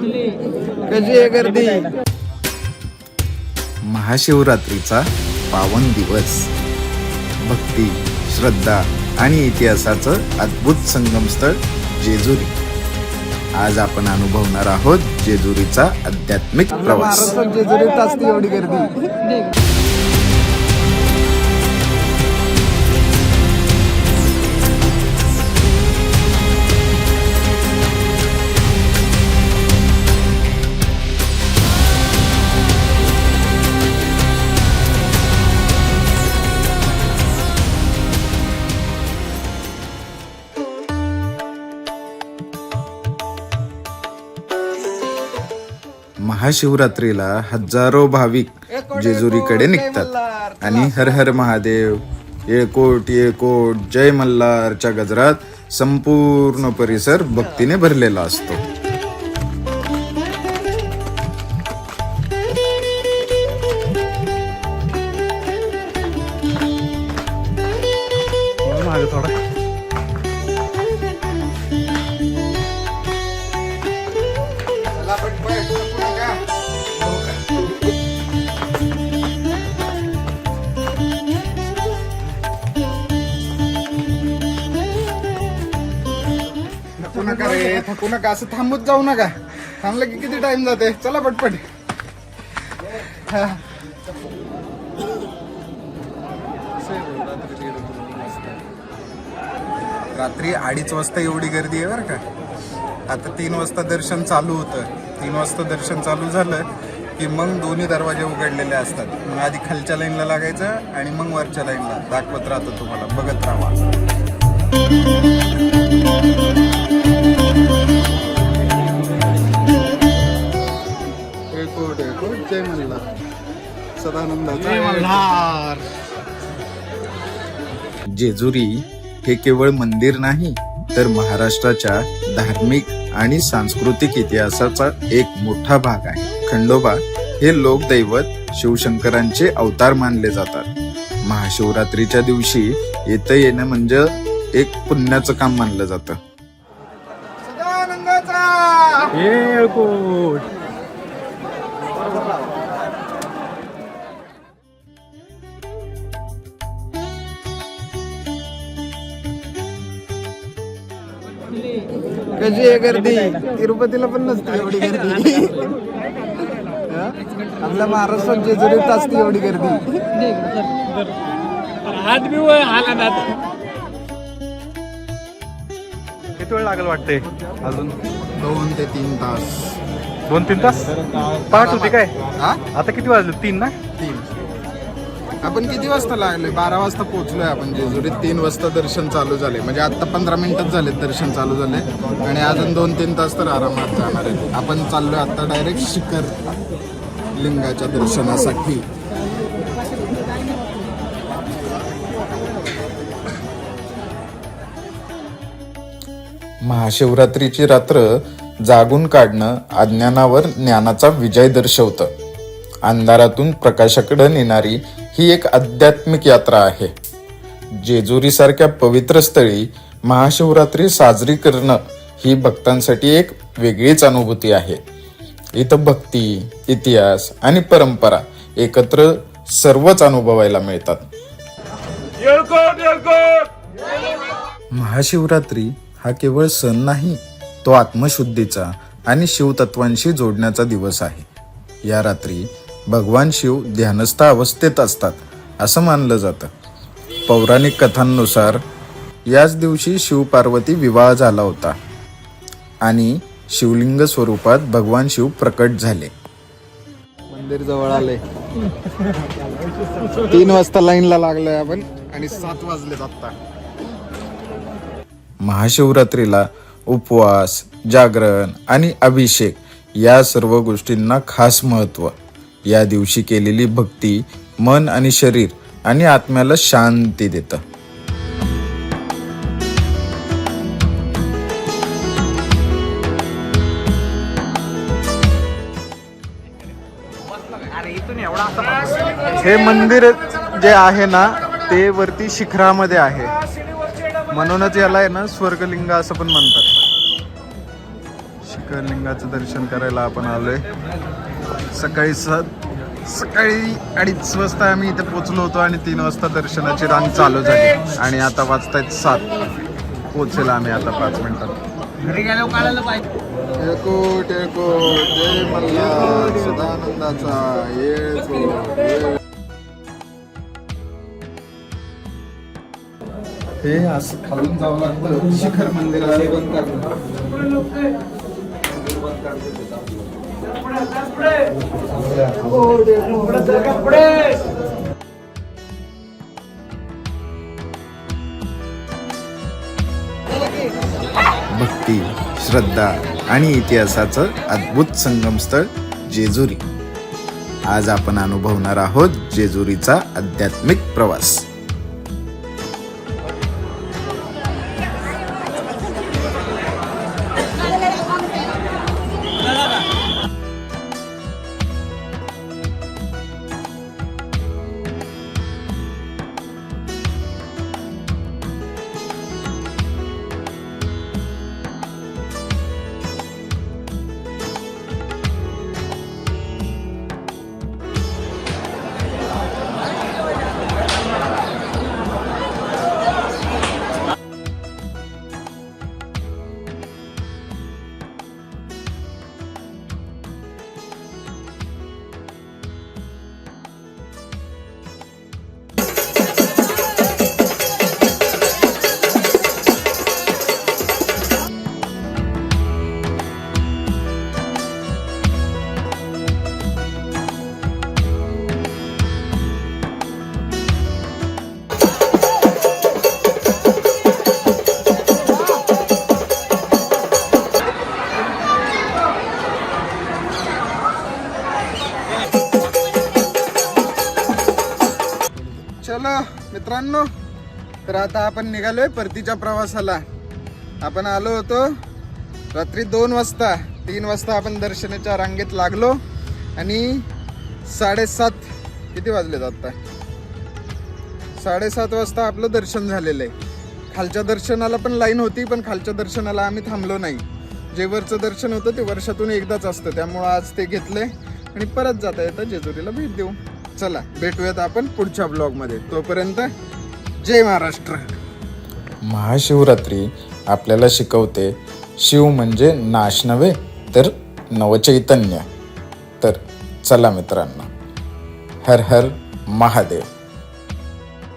कशी आहे गर्दी? महाशिवरात्रीचा पावन दिवस. भक्ती श्रद्धा आणि इतिहासाचं अद्भुत संगमस्थळ जेजुरी. आज आपण अनुभवणार आहोत जेजुरीचा आध्यात्मिक प्रवास. जेजुरीत असते एवढी गर्दी. महाशिवरात्रीला हजारो भाविक जेजुरीकडे निघतात. आणि हर हर महादेव येळकोट येळकोट जय मल्हारच्या गजरात संपूर्ण परिसर भक्तीने भरलेला असतो. थोडा. थकू नका असं थांबत जाऊ नका. थांबलं की किती टाइम जाते? चला पटपट. हा. रात्री अडीच वाजता एवढी गर्दी आहे बरं का. आता तीन वाजता दर्शन चालू होतं. तीन वाजता दर्शन चालू झालं की मग दोन्ही दरवाजे उघडलेले असतात. मग आधी खालच्या लाईनला लागायचं आणि मग वरच्या लाईनला दाखवत राहतो तुम्हाला. बघत राहा. जेजुरी हे केवळ मंदिर नाही तर महाराष्ट्राच्या धार्मिक आणि सांस्कृतिक इतिहासाचा एक मोठा भाग आहे. खंडोबा हे लोकदैवत शिवशंकरांचे अवतार मानले जातात. महाशिवरात्रीच्या दिवशी येतं येणं म्हणजे एक पुण्याचं काम मानलं जातं. कशी आहे गर्दी? तिरुपतीला पण नसते एवढी गर्दी? आपल्या महाराष्ट्रात जेजुरीत असते एवढी गर्दी. हात बी किती वेळ लागेल वाटते अजून? दोन ते तीन तास. दोन तीन तास? पहाट होती काय? हा? आता किती वाजले? तीन ना? आपण किती वाजता लागलोय? बारा वाजता पोहोचलोय आपण जेजुरीत. तीन वाजता दर्शन चालू झाले. म्हणजे आता पंधरा मिनिटच झाले दर्शन चालू झाले. आणि अजून दोन तीन तास तर आरामात जाणार आहे आपण चाललोय आता डायरेक्ट शिखर लिंगाच्या दर्शनासाठी. महाशिवरात्रीची रात्र जागून काढणं अज्ञानावर ज्ञानाचा विजय दर्शवतं. अंधारातून प्रकाशाकडे नेणारी ही एक आध्यात्मिक यात्रा आहे. जेजुरी सारख्या पवित्र स्थळी महाशिवरात्री साजरी करणं ही भक्तांसाठी एक वेगळीच अनुभूती आहे. इथं भक्ती इतिहास आणि परंपरा एकत्र सर्वच अनुभवायला मिळतात. महाशिवरात्री हा केवळ सण नाही तो आत्मशुद्धीचा आणि शिवतत्वांशी जोडण्याचा दिवस आहे. या रात्री भगवान शिव ध्यानस्थ अवस्थेत असतात असं मानलं जातं. पौराणिक कथांनुसार याच दिवशी शिव पार्वती विवाह झाला होता आणि शिवलिंग स्वरूपात भगवान शिव प्रकट झाले. मंदिर जवळ आले. तीन वाजता लाईनला लागलोय आपण आणि सात वाजले आता महाशिवरात्रीला उपवास जागरण आणि अभिषेक या सर्व गोष्टींना खास महत्त्व या दिवशी केलेली भक्ती मन आणि शरीर आणि आत्म्याला शांती देतं. हे मंदिर जे आहे ना ते वरती शिखरामध्ये आहे. म्हणूनच याला आहे ना स्वर्गलिंग असं पण म्हणतात. शिखरलिंगाचं दर्शन करायला आपण आलोय. सकाळी सात सकाळी अडीच वाजता आम्ही इथे पोचलो होतो आणि तीन वाजता दर्शनाची रांग चालू झाली. आणि आता वाजतायत सात. पोचेल आम्ही आता पाच मिनिटात. घरी गेलो काढायला पाहिजे. टेळको टेळको जय मल्हार सदानंदाचा. येळको हे असं खालून जावं लागतं. शिखर मंदिराला भक्ती श्रद्धा आणि इतिहासाचं अद्भुत संगमस्थळ जेजुरी. आज आपण अनुभवणार आहोत जेजुरीचा आध्यात्मिक प्रवास. मित्रांनो तर आता आपण निघालोय परतीच्या प्रवासाला. आपण आलो होतो रात्री दोन वाजता. तीन वाजता आपण दर्शनाच्या रांगेत लागलो आणि साडेसात किती वाजलेत आत्ता साडेसात वाजता आपलं दर्शन झालेलं आहे. खालच्या दर्शनाला पण लाईन होती पण खालच्या दर्शनाला आम्ही थांबलो नाही. जे वरचं दर्शन होतं ते वर्षातून एकदाच असतं. त्यामुळं आज ते घेतलंय आणि परत जाता येतं जेजुरीला भेट देऊ चला भेटूयात आपण पुढच्या ब्लॉगमध्ये तोपर्यंत जय महाराष्ट्र. महाशिवरात्री आपल्याला शिकवते शिव म्हणजे नाश नव्हे तर नवचैतन्य. तर चला मित्रांनो हर हर महादेव.